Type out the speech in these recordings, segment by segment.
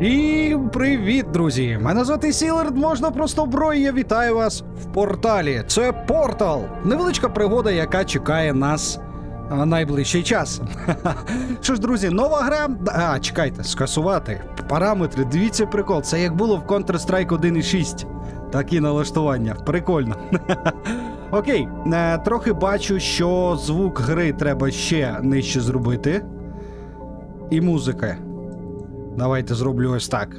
І привіт, друзі! Мене звати Сілард, можна просто бро, і я вітаю вас в порталі. Це портал. Невеличка пригода, яка чекає нас найближчий час. Що ж, друзі, нова гра. А, чекайте, скасувати. Параметри, дивіться прикол. Це як було в Counter-Strike 1.6. Такі налаштування. Прикольно. Окей, е, трохи бачу, що звук гри треба ще нижче зробити. І музика. Давайте зроблю ось так.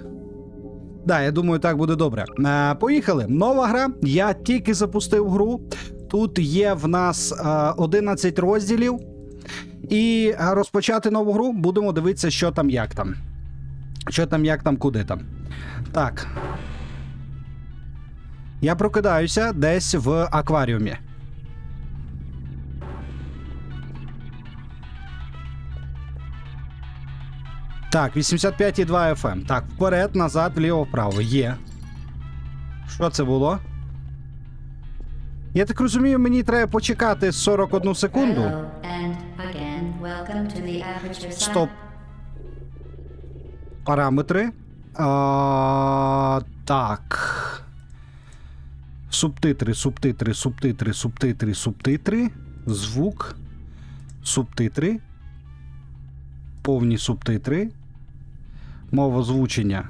Да, я думаю, так буде добре. Е, поїхали. Нова гра. Я тільки запустив гру. Тут є в нас е, 11 розділів. І е, розпочати нову гру будемо дивитися, що там, як там. Що там, як там, куди там. Так. Я прокидаюся десь в акваріумі. Так, 85,2 FM. Так, вперед, назад, вліво, вправо. Є. Що це було? Я так розумію, мені треба почекати 41 секунду. Стоп. Параметри. А, так. Субтитри, субтитри, субтитри, субтитри, субтитри. Звук. Субтитри. Повні субтитри. Мова озвучення.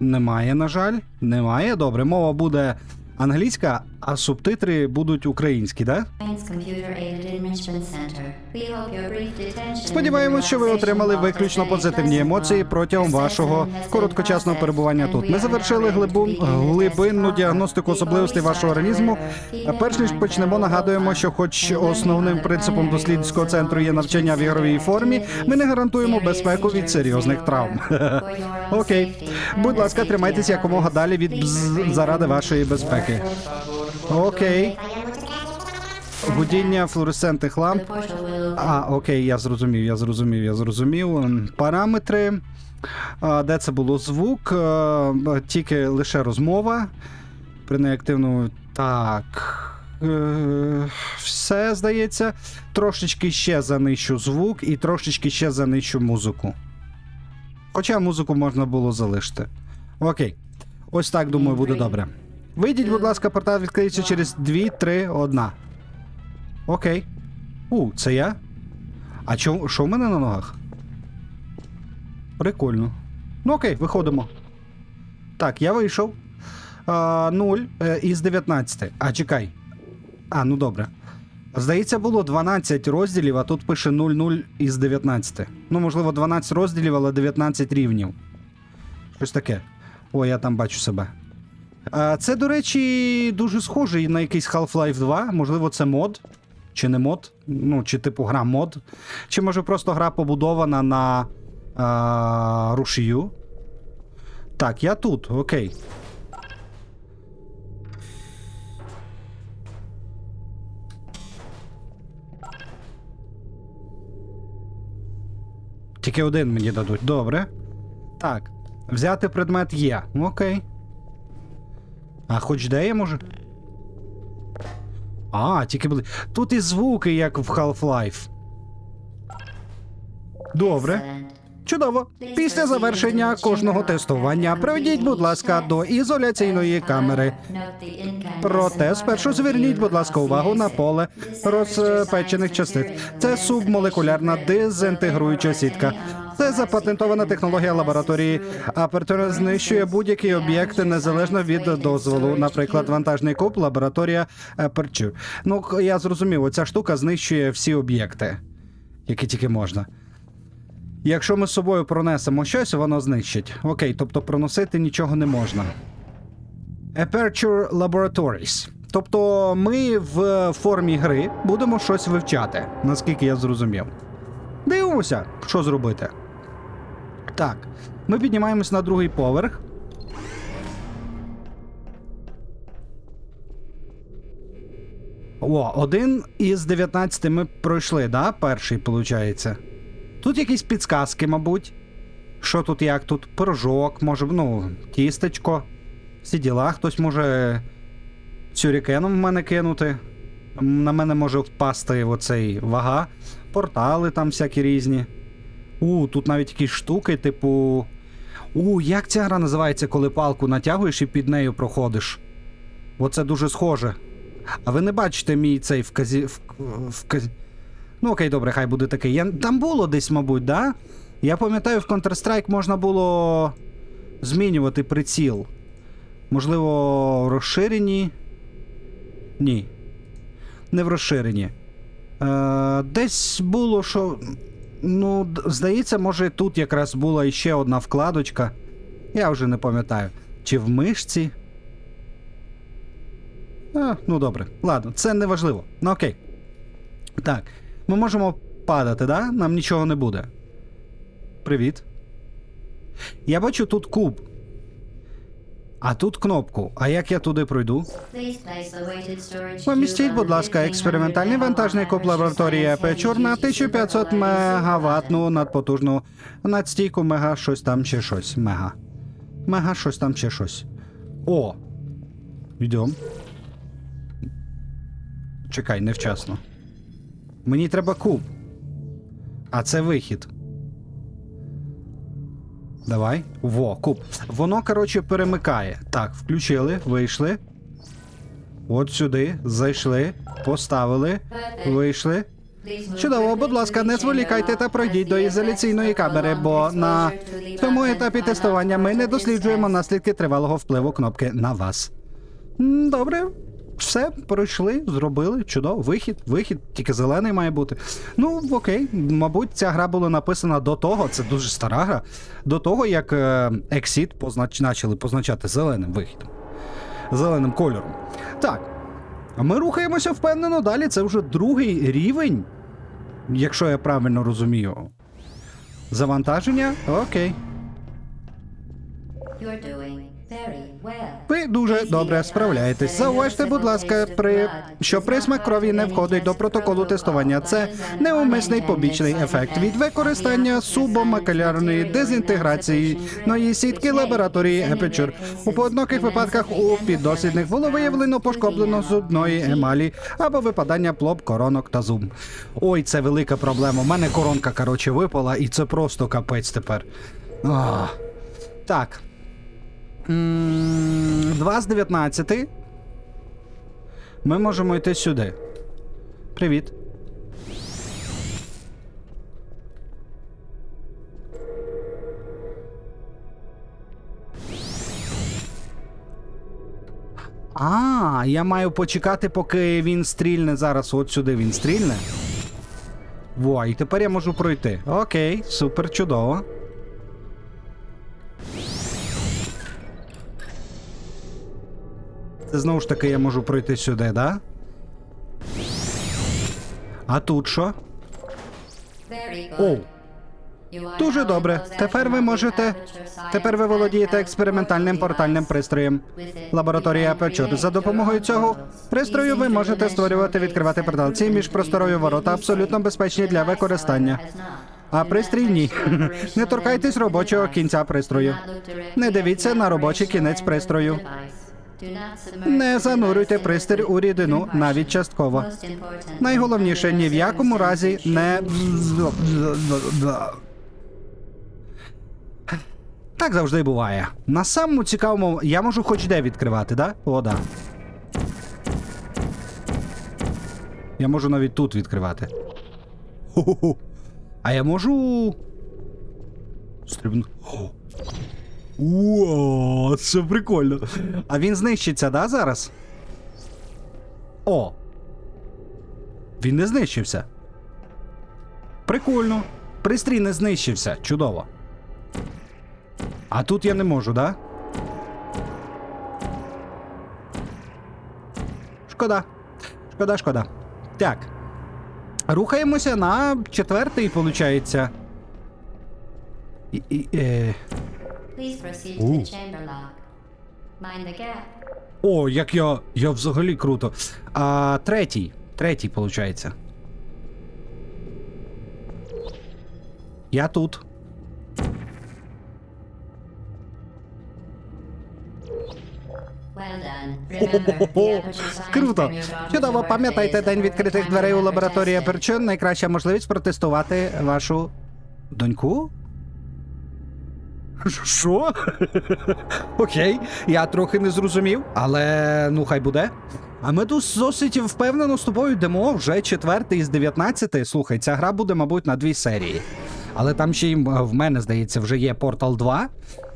Немає, на жаль. Немає. Добре. Мова буде англійська, а субтитри будуть українські? Да? Сподіваємось, що ви отримали виключно позитивні емоції протягом вашого короткочасного перебування тут. Ми завершили глибу, глибинну діагностику особливостей вашого організму. Перш ніж почнемо, нагадуємо, що, хоч основним принципом дослідницького центру є навчання в ігровій формі, ми не гарантуємо безпеку від серйозних травм. Окей, будь ласка, тримайтеся якомога далі від заради вашої безпеки. Окей, гудіння флуоресцентних ламп. А, окей, я зрозумів, я зрозумів, я зрозумів. Параметри. Де це було звук? Е, Тільки лише розмова. При неактивному. Так. Е, Все здається. Трошечки ще занищу звук і трошечки ще занищу музику. Хоча музику можна було залишити. Окей. Ось так, думаю, буде добре. Вийдіть, будь ласка, портал відкриється через 2, 3, 1. Окей. У, це я? А чо, що в мене на ногах? Прикольно. Ну окей, виходимо. Так, я вийшов. А, 0 е, із 19. А, чекай. А, ну добре. Здається, було 12 розділів, а тут пише 00 із 19. Ну, можливо, 12 розділів, але 19 рівнів. Щось таке. О, я там бачу себе. Це, до речі, дуже схоже на якийсь Half-Life 2. Можливо, це мод. Чи не мод? Ну, чи типу гра мод. Чи може просто гра побудована на а, рушію. Так, я тут, окей. Тільки один мені дадуть. Добре. Так. Взяти предмет є. Окей. А хоч де я можу? А, тільки були. Тут і звуки, як в Half-Life. Добре. Чудово. Після завершення кожного тестування проведіть, будь ласка, до ізоляційної камери. Проте спершу зверніть, будь ласка, увагу на поле розпечених частиць. Це субмолекулярна дезінтегруюча сітка. Це запатентована технологія лабораторії. Апертура знищує будь-які об'єкти незалежно від дозволу. Наприклад, вантажний куб, лабораторія Aperture. Ну, я зрозумів, оця штука знищує всі об'єкти, які тільки можна. Якщо ми з собою пронесемо щось, воно знищить. Окей, тобто проносити нічого не можна. Aperture Laboratories. Тобто ми в формі гри будемо щось вивчати, наскільки я зрозумів. Дивимося, що зробити. Так, ми піднімаємось на другий поверх. О, один із 19 ми пройшли, да? Перший, виходить. Тут якісь підсказки, мабуть. Що тут, як тут? Пирожок, може, ну, тістечко. Всі діла, хтось може сюрікеном в мене кинути. На мене може впасти оцей вага. Портали там всякі різні. У, тут навіть якісь штуки, типу. У, як ця гра називається, коли палку натягуєш і під нею проходиш? Оце дуже схоже. А ви не бачите мій цей вказі. В... Ну окей, добре, хай буде такий. Я... Там було десь, мабуть, да? Я пам'ятаю, в Counter-Strike можна було змінювати приціл. Можливо, в розширенні. Ні. Не в розширенні. Е, десь було, що. Ну, здається, може, тут якраз була іще одна вкладочка. Я вже не пам'ятаю. Чи в мишці. А, ну добре, ладно, це не важливо. Ну окей. Так. Ми можемо падати, да? Нам нічого не буде. Привіт. Я бачу тут куб. А тут кнопку. А як я туди пройду? Помістіть, будь ласка, експериментальний вантажний куб лабораторії Апечур на 1500 мегаваттну надпотужну надстійку мега щось там чи щось. Мега. Мега щось там чи щось. О! Йдем. Чекай, невчасно. Мені треба куб. А це вихід. Давай. Во, куб. Воно, коротше, перемикає. Так, включили, вийшли. От сюди, зайшли, поставили, вийшли. Чудово, будь ласка, не зволікайте та пройдіть до ізоляційної камери, бо на цьому етапі тестування ми не досліджуємо наслідки тривалого впливу кнопки на вас. Добре, все, пройшли, зробили. Чудово, вихід, вихід, тільки зелений має бути. Ну, окей, мабуть, ця гра була написана до того, це дуже стара гра, до того, як е, Exit познач... почали позначати зеленим вихідом зеленим кольором. Так. Ми рухаємося впевнено далі. Це вже другий рівень, якщо я правильно розумію. Завантаження? Окей. You're doing very. Ви дуже добре справляєтесь. Зауважте, будь ласка, при що присмак крові не входить до протоколу тестування. Це неумисний побічний ефект від використання субомакулярної дезінтеграційної сітки лабораторії Епечур. У поодиноких випадках у піддослідних було виявлено пошкоблено зубної емалі або випадання пломб, коронок та зуб. Ой, це велика проблема. У мене коронка, коротше, випала, і це просто капець тепер. Ах. Так. М, 2 з 19. Ми можемо йти сюди. Привіт. А, я маю почекати, поки він стрільне зараз. От сюди він стрільне. Во, і тепер я можу пройти. Окей, супер, чудово. Знову ж таки я можу пройти сюди, да? А тут що? Are Дуже добре. Тепер ви можете. Тепер ви володієте експериментальним портальним пристроєм can Апечур. За допомогою цього пристрою ви можете створювати, відкривати gates портал. Ці have міжпросторові proven ворота абсолютно безпечні для використання. А пристрій ні. Не торкайтесь робочого кінця пристрою. Не дивіться на робочий кінець пристрою. Не занурюйте пристрій у рідину, навіть частково. Найголовніше, ні в якому разі не. Так завжди буває. На самому цікавому я можу хоч де відкривати, да? О, да. Я можу навіть тут відкривати. Хо-хо-хо. А я можу. Стрибну. О, це прикольно. А він знищиться, да, зараз? О. Він не знищився. Прикольно. Пристрій не знищився. Чудово. А тут я не можу, да? Шкода. Шкода, шкода. Так. Рухаємося на четвертий, виходить. І, і, е... Please proceed to the chamber lock. Mind the gap. О, як я. Я взагалі круто. А третій. Третій, виходить. Я тут. Круто. Чудово, пам'ятайте, день відкритих дверей у лабораторії. Аперчун. Найкраща можливість протестувати вашу Доньку? Що? Окей, я трохи не зрозумів, але ну хай буде. А ми тут досить впевнено з тобою йдемо вже четвертий із 19. Слухай, ця гра буде, мабуть, на дві серії. Але там ще й в мене, здається, вже є Portal 2.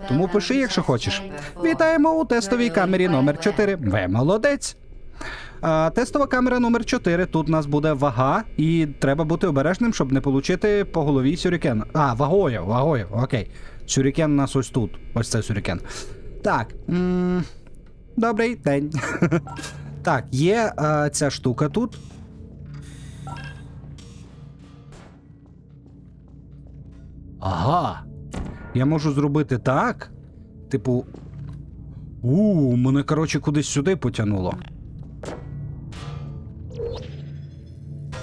Тому пиши, якщо хочеш. Вітаємо у тестовій камері номер 4. Ви молодець. А, тестова камера номер 4. Тут у нас буде вага, і треба бути обережним, щоб не отримати по голові сюрікен. А, вагою, вагою, окей. Сюрікен у нас ось тут. Ось це сюрікен. Так. М- добрий день. так, є а, ця штука тут. Ага. Я можу зробити так. Типу. У, мене, коротше, кудись сюди потягнуло.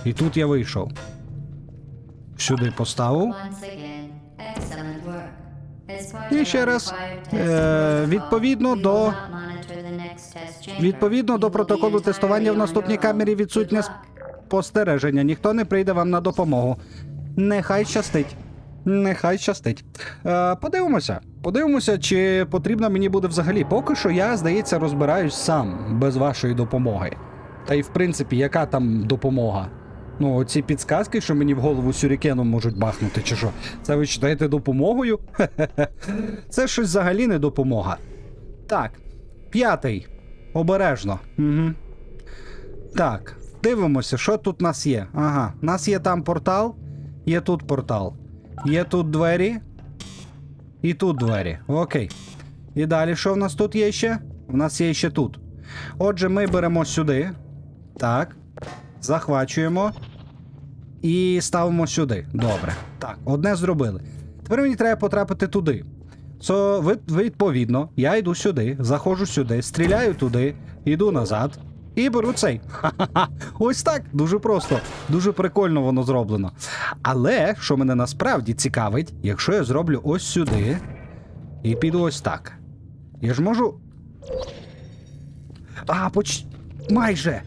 І тут я вийшов. Сюди поставив. І ще раз, е, відповідно до-. Відповідно до протоколу тестування в наступній камері відсутнє спостереження. Ніхто не прийде вам на допомогу. Нехай щастить. Нехай щастить. Е, подивимося. Подивимося, чи потрібно мені буде взагалі. Поки що я, здається, розбираюсь сам без вашої допомоги. Та й в принципі, яка там допомога? Ну, оці підсказки, що мені в голову сюрікеном можуть бахнути, чи що? Це ви вважаєте допомогою? Це щось взагалі не допомога. Так, п'ятий. Обережно. Угу. Так, дивимося, що тут у нас є. Ага, у нас є там портал, є тут портал. Є тут двері. І тут двері. Окей. І далі, що в нас тут є ще? У нас є ще тут. Отже, ми беремо сюди. Так. Захвачуємо. І ставимо сюди. Добре. Так, одне зробили. Тепер мені треба потрапити туди. Від- відповідно, я йду сюди, заходжу сюди, стріляю туди, йду назад і беру цей. Ха-ха-ха. Ось так, дуже просто, дуже прикольно воно зроблено. Але що мене насправді цікавить, якщо я зроблю ось сюди і піду ось так. Я ж можу. А, поч... майже.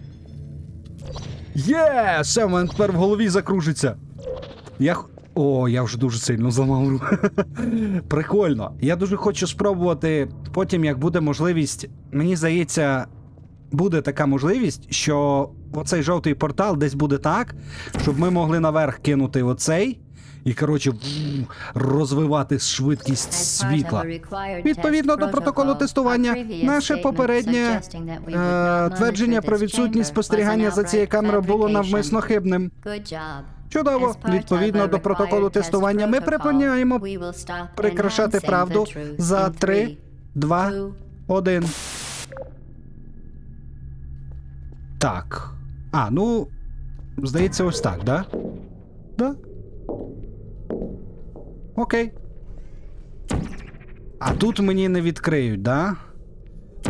Є! Все, в мене тепер в голові закружиться. Я. О, я вже дуже сильно зламав руку. Прикольно. Я дуже хочу спробувати потім, як буде можливість. Мені здається, буде така можливість, що оцей жовтий портал десь буде так, щоб ми могли наверх кинути оцей і, коротше, розвивати швидкість світла. Відповідно до протоколу тестування, наше попереднє е, твердження про відсутність спостерігання за цією камерою було навмисно хибним. Чудово, відповідно до протоколу тестування, ми припиняємо прикрашати правду за 3, 2, 1. Так. А, ну. Здається, ось так, да? Да? Окей. А тут мені не відкриють, да?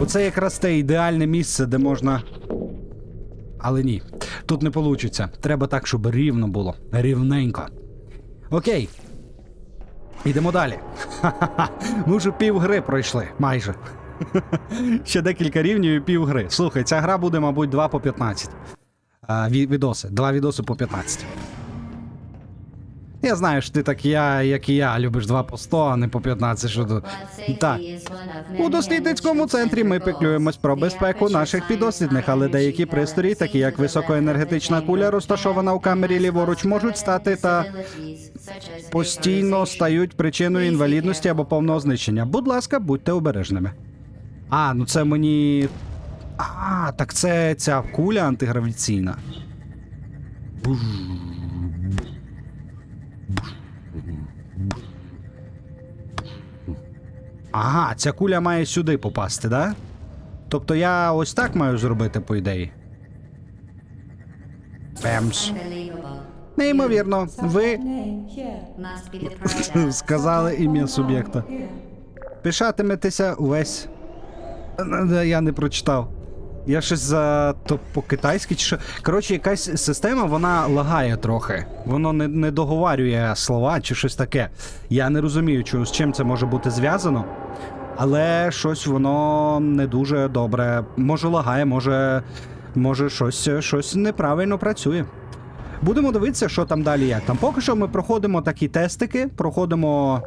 Оце якраз те ідеальне місце, де можна. Але ні, тут не вийде. Треба так, щоб рівно було. Рівненько. Окей. Ідемо далі. Ха-ха-ха. Ми вже пів гри пройшли, майже. Ще декілька рівнів і пів гри. Слухай, ця гра буде, мабуть, 2 по 15. А, відоси. Два відоси по 15. Я знаю, що ти так я, як і я, любиш 2 по 100, а не по 15. Що тут. Так. У дослідницькому центрі ми піклюємось про безпеку наших підослідних, але деякі пристрої, такі як високоенергетична куля, розташована у камері ліворуч, можуть стати та постійно стають причиною інвалідності або повного знищення. Будь ласка, будьте обережними. А, ну це мені. А, так це ця куля антигравіційна. Буж. Ага, ця куля має сюди попасти, да? Тобто я ось так маю зробити, по ідеї. Пемс. Неймовірно, ви сказали ім'я суб'єкта. Пишатиметеся увесь. Е, Я не прочитав. Я щось за то по-китайськи чи що. Коротше, якась система, вона лагає трохи. Воно не, не договарює слова чи щось таке. Я не розумію, чому, з чим це може бути зв'язано. Але щось воно не дуже добре. Може лагає, може, може щось, щось неправильно працює. Будемо дивитися, що там далі як. Там поки що ми проходимо такі тестики, проходимо.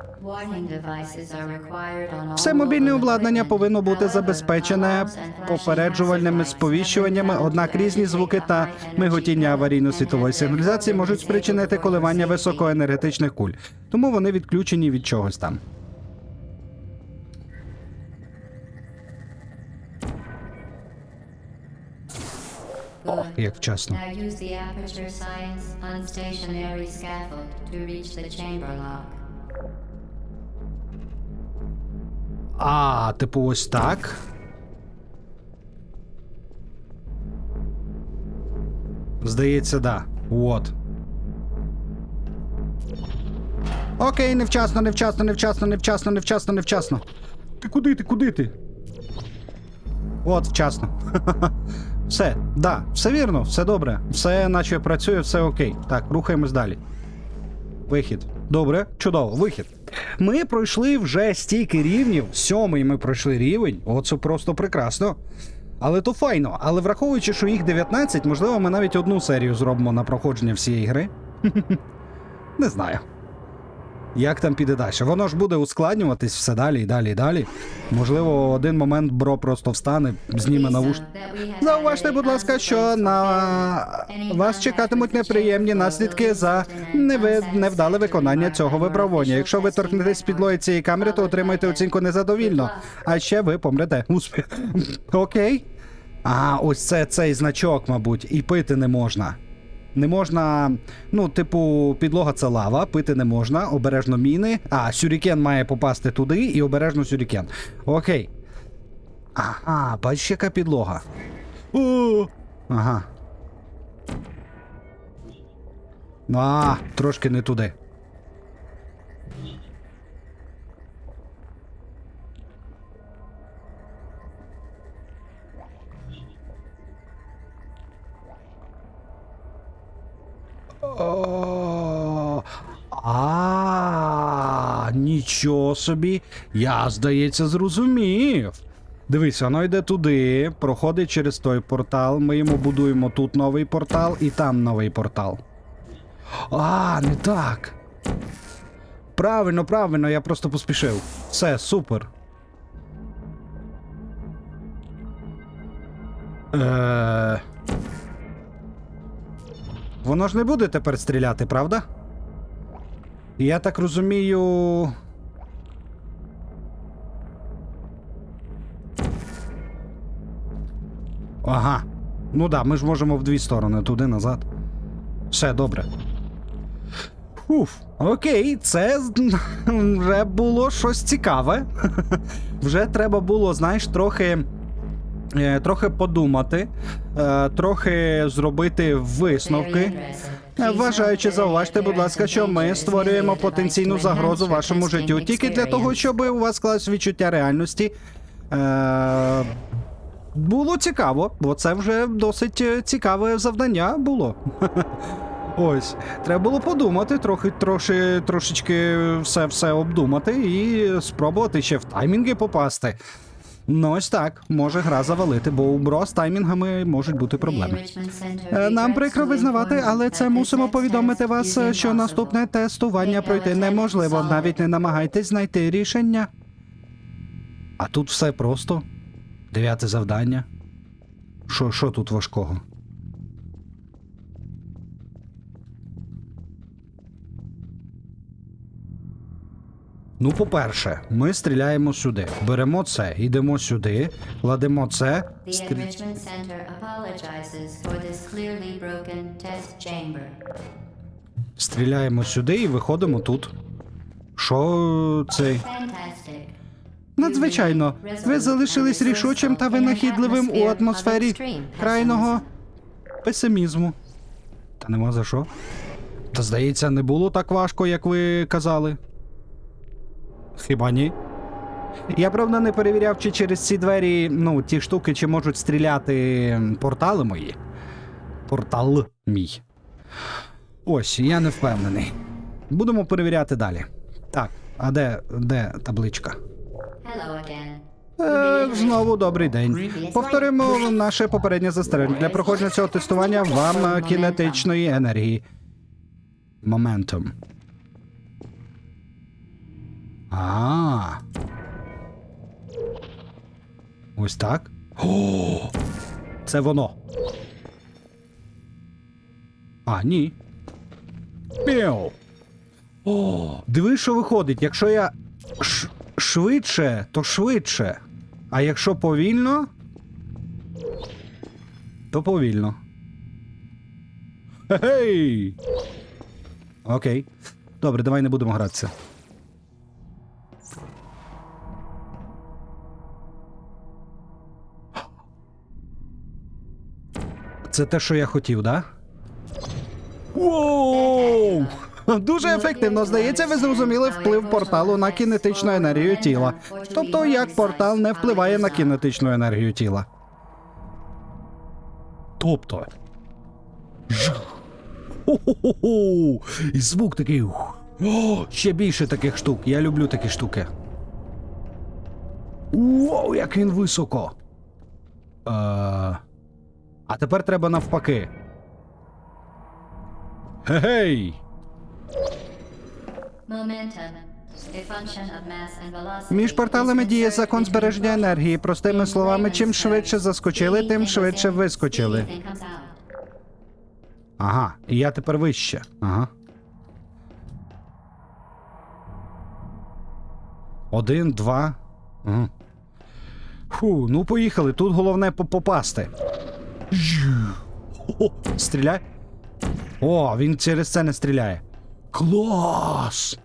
Все мобільне обладнання повинно бути забезпечене попереджувальними сповіщуваннями, однак різні звуки та миготіння аварійно-світової сигналізації можуть спричинити коливання високоенергетичних куль. Тому вони відключені від чогось там. The chamber lock. А, типу, ось так. Здається, да. От. Окей, невчасно, невчасно, невчасно, невчасно, невчасно, невчасно. Ти куди, ти куди ти? От, вчасно. Все, да, все вірно, все добре. Все наче працює, все окей. Так, рухаємось далі. Вихід. Добре, чудово, вихід. Ми пройшли вже стільки рівнів. Сьомий ми пройшли рівень. Оце просто прекрасно. Але то файно. Але враховуючи, що їх 19, можливо, ми навіть одну серію зробимо на проходження всієї гри. Не знаю. Як там піде далі? Воно ж буде ускладнюватись все далі і далі і далі. Можливо, один момент бро просто встане, зніме навуш. Зауважте, будь ласка, що на вас чекатимуть неприємні наслідки за неве- невдале виконання цього випробування. Якщо ви торкнетесь підлої цієї камери, то отримаєте оцінку незадовільно. А ще ви помрете. Успіх. Окей. А, ось це цей значок, мабуть, і пити не можна. Не можна, ну, типу, підлога це лава, пити не можна, обережно міни. А, сюрікен має попасти туди і обережно сюрікен. Окей. Ага, бачиш, яка підлога. О! Ага. А, трошки не туди. А, нічого собі. Я, здається, зрозумів. Дивись, воно йде туди, проходить через той портал. Ми йому будуємо тут новий портал і там новий портал. А, не так. Правильно, правильно, я просто поспішив. Все, супер. Е... Воно ж не буде тепер стріляти, правда? Я так розумію. Ага. Ну да, ми ж можемо в дві сторони, туди назад. Все добре. Уф, окей, це вже було щось цікаве. Вже треба було, знаєш, трохи. Е, Трохи подумати, е, трохи зробити висновки. Е, Вважаючи, зауважте, будь ласка, що ми створюємо потенційну загрозу вашому життю тільки для того, щоб у вас склалось відчуття реальності. Було цікаво, бо це вже досить цікаве завдання було. Ось, треба було подумати, трохи, троши, трошечки все, все обдумати і спробувати ще в таймінги попасти. Ну ось так, може гра завалити, бо у бро з таймінгами можуть бути проблеми. Е, Нам прикро визнавати, але це мусимо повідомити вас, е, що наступне тестування пройти неможливо. Навіть не намагайтесь знайти рішення. А тут все просто. Дев'яте завдання. Що, що тут важкого? Ну, по-перше, ми стріляємо сюди. Беремо це, йдемо сюди, кладемо це. Стрі-. Стріляємо сюди і виходимо тут. Що цей? Надзвичайно, ви залишились рішучим та винахідливим у атмосфері крайного песимізму. Та нема за що. Та здається, не було так важко, як ви казали. Хіба ні? Я правда не перевіряв, чи через ці двері, ну, ті штуки, чи можуть стріляти портали мої. Портал мій. Ось, я не впевнений. Будемо перевіряти далі. Так, а де, де табличка? Hello again. Е, знову добрий день. Повторимо наше попереднє застереження. Для проходження цього тестування вам е, кінетичної енергії. Моментум. А. Ось так. О, це воно. А, ні. Піу. О, диви, що виходить. Якщо я ш- швидше, то швидше. А якщо повільно, то повільно. Хе-хей! Окей. Добре, давай не будемо гратися. Це те, що я хотів, да? Воу! Дуже ефективно. Здається, ви зрозуміли вплив порталу на кінетичну енергію тіла. Тобто, як портал не впливає на кінетичну енергію тіла. Тобто. Жх. Хо-хо-хо-хо! І звук такий. О, ще більше таких штук. Я люблю такі штуки. Вау, як він високо. Е, а тепер треба навпаки. Гей! Між порталами діє закон збереження енергії. Простими словами, чим швидше заскочили, тим швидше вискочили. Ага, і я тепер вище. Ага. Один, два. Фу, ну поїхали. Тут головне попасти. О, стріляй. О, він через це не стріляє. Клас!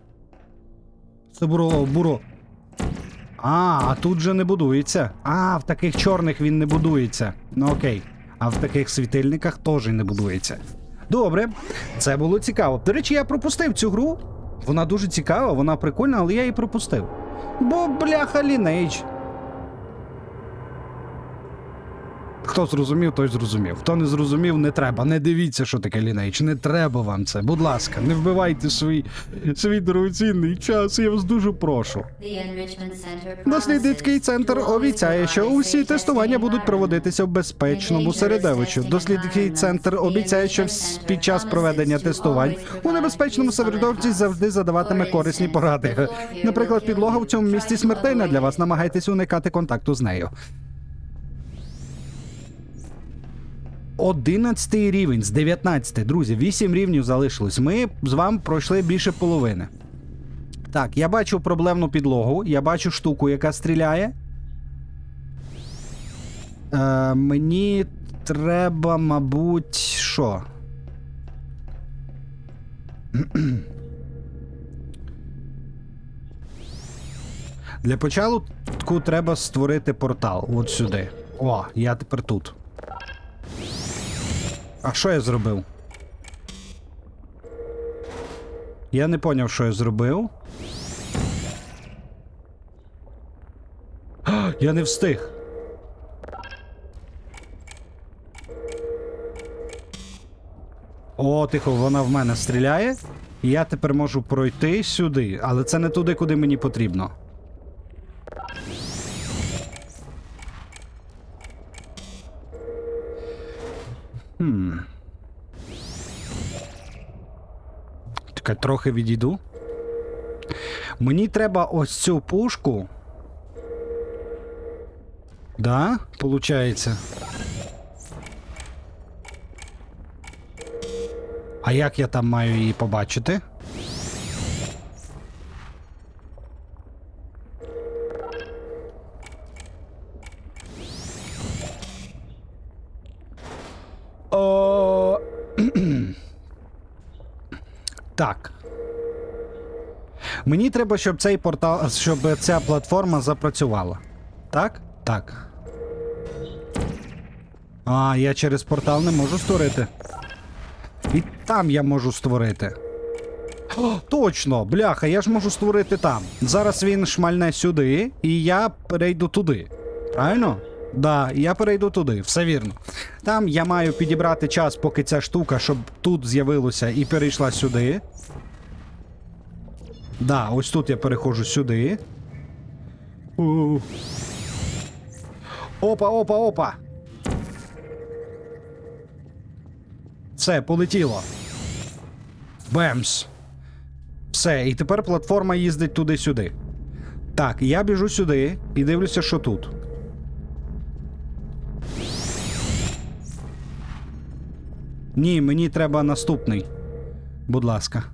Це буро, буро. А, а тут же не будується. А, в таких чорних він не будується. Ну окей. А в таких світильниках теж не будується. Добре, це було цікаво. До речі, я пропустив цю гру. Вона дуже цікава, вона прикольна, але я її пропустив. Бо бляха лінейдж. Хто зрозумів, той зрозумів. Хто не зрозумів, не треба. Не дивіться, що таке лінейдж. Не треба вам це. Будь ласка, не вбивайте свій, свій дорогоцінний час. Я вас дуже прошу. Дослідницький центр обіцяє, що усі тестування будуть проводитися в безпечному середовищі. Дослідницький центр обіцяє, що під час проведення тестувань у небезпечному середовищі завжди задаватиме корисні поради. Наприклад, підлога в цьому місці смертельна для вас. Намагайтесь уникати контакту з нею. Одинадцятий рівень з 19. Друзі, 8 рівнів залишилось. Ми з вами пройшли більше половини. Так, я бачу проблемну підлогу, я бачу штуку, яка стріляє. Е, мені треба, мабуть, що? Для початку треба створити портал от сюди. О, я тепер тут. А що я зробив? Я не поняв, що я зробив. А, Я не встиг. О, тихо, вона в мене стріляє. Я тепер можу пройти сюди, але це не туди, куди мені потрібно. Хм. Чекай, трохи відійду. Мені треба ось цю пушку. Да, получається. А як я там маю її побачити? О... так. Мені треба, щоб цей портал, щоб ця платформа запрацювала. Так? Так. А, я через портал не можу створити. І там я можу створити. О, точно, бляха, я ж можу створити там. Зараз він шмальне сюди, і я перейду туди. Правильно? Да, я перейду туди, все вірно. Там я маю підібрати час, поки ця штука, щоб тут з'явилося і перейшла сюди. Да, ось тут я переходжу сюди. Опа, опа, опа. Все, полетіло. Бемс. Все, і тепер платформа їздить туди-сюди. Так, я біжу сюди і дивлюся, що тут. Ні, мені треба наступний. Будь ласка.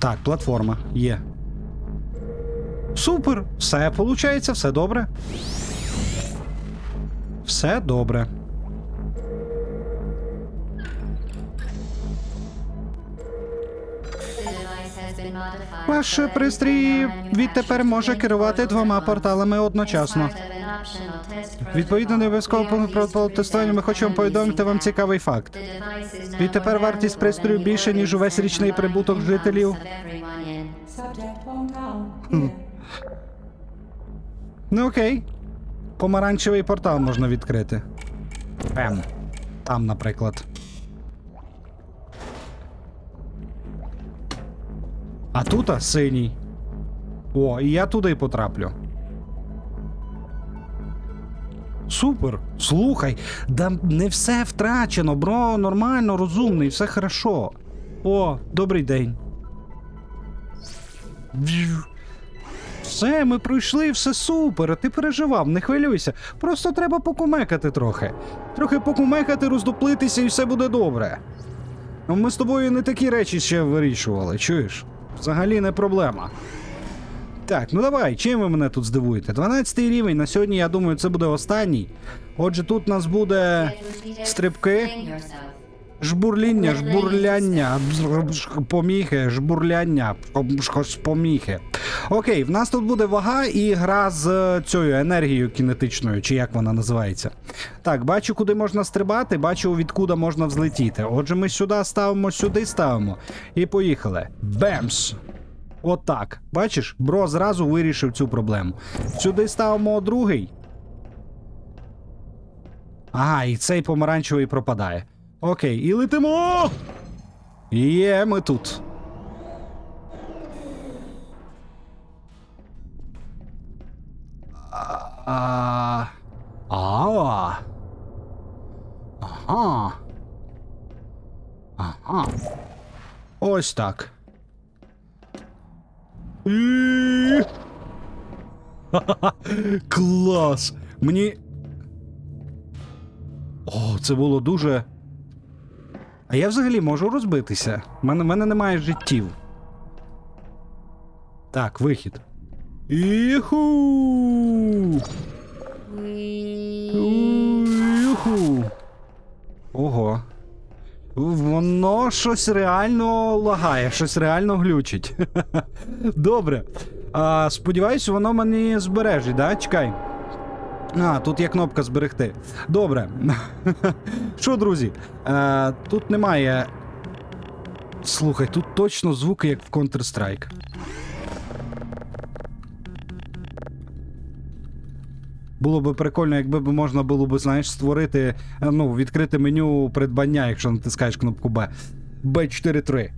Так, платформа є. Супер! Все виходить, все добре. Все добре. Ваш пристрій відтепер може керувати двома порталами одночасно. Відповідно, не обов'язково to тестування. Ми хочемо повідомити вам цікавий факт. Відтепер вартість пристрою більше, ніж увесь річний прибуток жителів. Ну окей. Помаранчевий портал можна відкрити. Ем. Там, наприклад. А тут а, синій. О, і я туди потраплю. Супер. Слухай, да не все втрачено, бро, нормально, розумний, все хорошо. О, добрий день. Все, ми пройшли, все супер. Ти переживав, не хвилюйся. Просто треба покумекати трохи. Трохи покумекати, роздуплитися і все буде добре. Ну, Ми з тобою не такі речі ще вирішували, чуєш? Взагалі не проблема. Так, ну давай, чим ви мене тут здивуєте? 12 рівень, на сьогодні, я думаю, це буде останній. Отже, тут у нас буде стрибки. Жбурління, жбурляння, поміхи, жбурляння, пом- поміхи. Окей, в нас тут буде вага і гра з цією енергією кінетичною, чи як вона називається. Так, бачу, куди можна стрибати, бачу, відкуди можна взлетіти. Отже, ми сюди ставимо, сюди ставимо. І поїхали. Бемс! Отак. Бачиш, бро зразу вирішив цю проблему. Сюди ставимо другий. Ага, і цей помаранчевий пропадає. Окей, і летимо. Є, ми тут. А. А. Ага. Ага. Ось так. Клас! Мені. О, це було дуже. А я взагалі можу розбитися. У мене, мене немає життів. Так, вихід. Іху! Юху. Ого. Воно щось реально лагає, щось реально глючить. Добре. А, сподіваюсь, воно мені збережить, да? Чекай. А, тут є кнопка зберегти. Добре. Що, друзі? А, тут немає. Слухай, тут точно звуки, як в Counter-Strike. Було би прикольно, якби можна було б, знаєш, створити, е, ну, відкрити меню придбання, якщо натискаєш кнопку Б. Б43.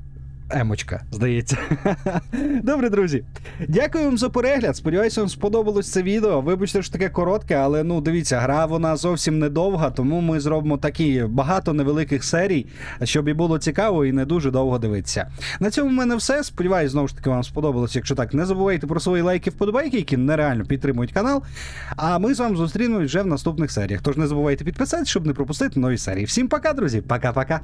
Емочка, здається. Добре, друзі. Дякую вам за перегляд. Сподіваюся, вам сподобалось це відео. Вибачте, що таке коротке, але ну дивіться, гра вона зовсім недовга, тому ми зробимо такі багато невеликих серій, щоб і було цікаво і не дуже довго дивитися. На цьому в мене все. Сподіваюсь, знову ж таки вам сподобалось. Якщо так, не забувайте про свої лайки вподобайки, які нереально підтримують канал. А ми з вами зустрінемось вже в наступних серіях. Тож не забувайте підписатися, щоб не пропустити нові серії. Всім пока, друзі. Пока-пока.